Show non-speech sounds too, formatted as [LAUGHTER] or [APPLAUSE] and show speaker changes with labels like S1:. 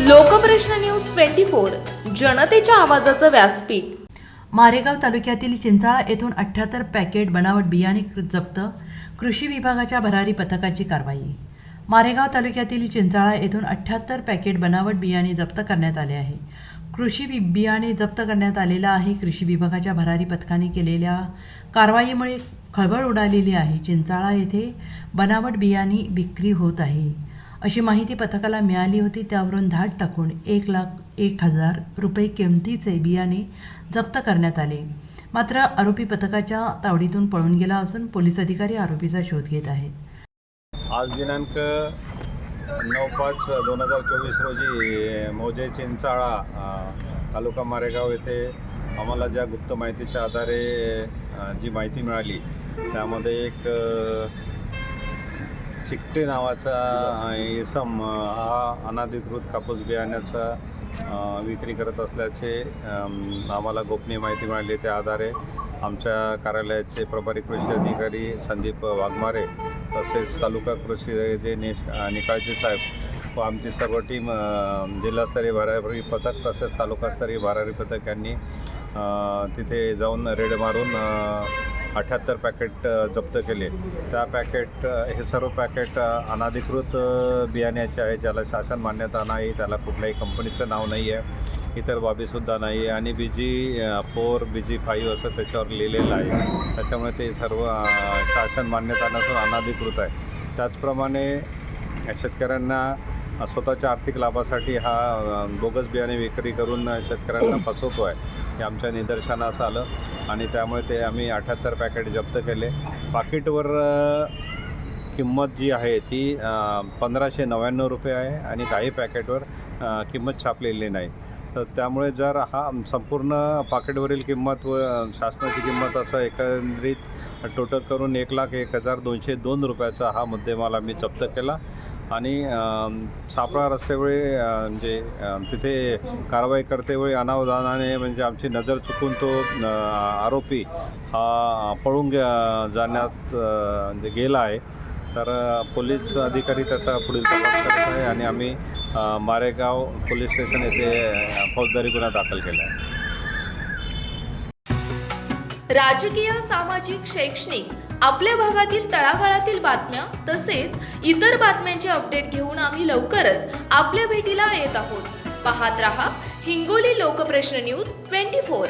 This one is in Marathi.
S1: लोकप्रश्न न्यूज ट्वेंटी फोर जनतेच्या आवाजाचं व्यासपीठ.
S2: मारेगाव तालुक्यातील चिंचाळा येथून अठ्ठ्याहत्तर पॅकेट बनावट बियाणे जप्त कृषी विभागाच्या भरारी पथकाची कारवाई. मारेगाव तालुक्यातील चिंचाळा येथून अठ्ठ्याहत्तर पॅकेट बनावट बियाणे जप्त करण्यात आले आहे. कृषी वि बियाणे जप्त करण्यात आलेला आहे. कृषी विभागाच्या भरारी पथकाने केलेल्या कारवाईमुळे खळबळ उडालेली आहे. चिंचाळा येथे बनावट बियाणे विक्री होत आहे. अशी माहिती पथकाला मिळाली होती. त्यावरून धाड टाकून एक लाख एक हजार रुपये किमतीचे बियाणे जप्त करण्यात आले. मात्र आरोपी पथकाच्या तावडीतून पळून गेला असून पोलीस अधिकारी आरोपीचा शोध घेत आहेत.
S3: आज दिनांक नऊ पाच दोन हजार चोवीस रोजी मोजे चिंचाळा तालुका मारेगाव येथे आम्हाला ज्या गुप्त माहितीच्या आधारे जी माहिती मिळाली त्यामध्ये एक चिकटे नावाचा इसम हा अनाधिकृत कापूस बियाण्याचा विक्री करत असल्याचे आम्हाला गोपनीय माहिती मिळाली. त्या आधारे आमच्या कार्यालयाचे प्रभारी कृषी अधिकारी संदीप वाघमारे तसेच तालुका कृषी जे निश निकाळजी साहेब व आमची सर्व टीम जिल्हास्तरीय भरारी पथक तसेच तालुकास्तरीय भरारी पथक यांनी तिथे जाऊन रेड मारून अठ्याहत्तर पॅकेट जप्त केले. त्या पॅकेट हे सर्व पॅकेट अनाधिकृत बियाण्याचे आहे ज्याला शासन मान्यता नाही त्याला कुठल्याही कंपनीचं नाव नाही आहे इतर बाबीसुद्धा नाही आहे आणि बी जी फोर बी जी फाईव्ह असं त्याच्यावर लिहिलेलं आहे. त्याच्यामुळे ते सर्व शासन मान्यता नसून अनाधिकृत आहे. त्याचप्रमाणे शेतकऱ्यांना स्वतःच्या आर्थिक लाभासाठी हा बोगस बियाणे विक्री करून शेतकऱ्यांना [CLEARS THROAT] फसवतो आहे हे आमच्या निदर्शनास आलं आणि त्यामुळे ते आम्ही अठ्याहत्तर पॅकेट जप्त केले. पाकिटवर किंमत जी आहे ती पंधराशे नव्याण्णव रुपये आहे आणि काही पॅकेटवर किंमत छापलेली नाही. तर त्यामुळे जर हा संपूर्ण पाकिटवरील किंमत व शासनाची किंमत असं एकंदरीत टोटल करून एक लाख एक हजार दोनशे दोन रुपयाचा हा मुद्देमाल आम्ही जप्त केला. आणि सापळा रस्त्यावेळी म्हणजे तिथे कारवाई करतेवेळी अनावधानाने म्हणजे आमची नजर चुकून तो आरोपी हा पळून जाण्यात म्हणजे गेला आहे. तर पोलीस अधिकारी त्याचा पुढील तपास करत आहे आणि आम्ही मारेगाव पोलीस स्टेशन येथे फौजदारी गुन्हा दाखल केला आहे.
S1: राजकीय सामाजिक शैक्षणिक आपल्या भागातील तळागाळातील बातम्या तसेच इतर बातम्यांचे अपडेट घेऊन आम्ही लवकरच आपल्या भेटीला येत आहोत. पाहत रहा Hingoli Lokprashna news twenty four.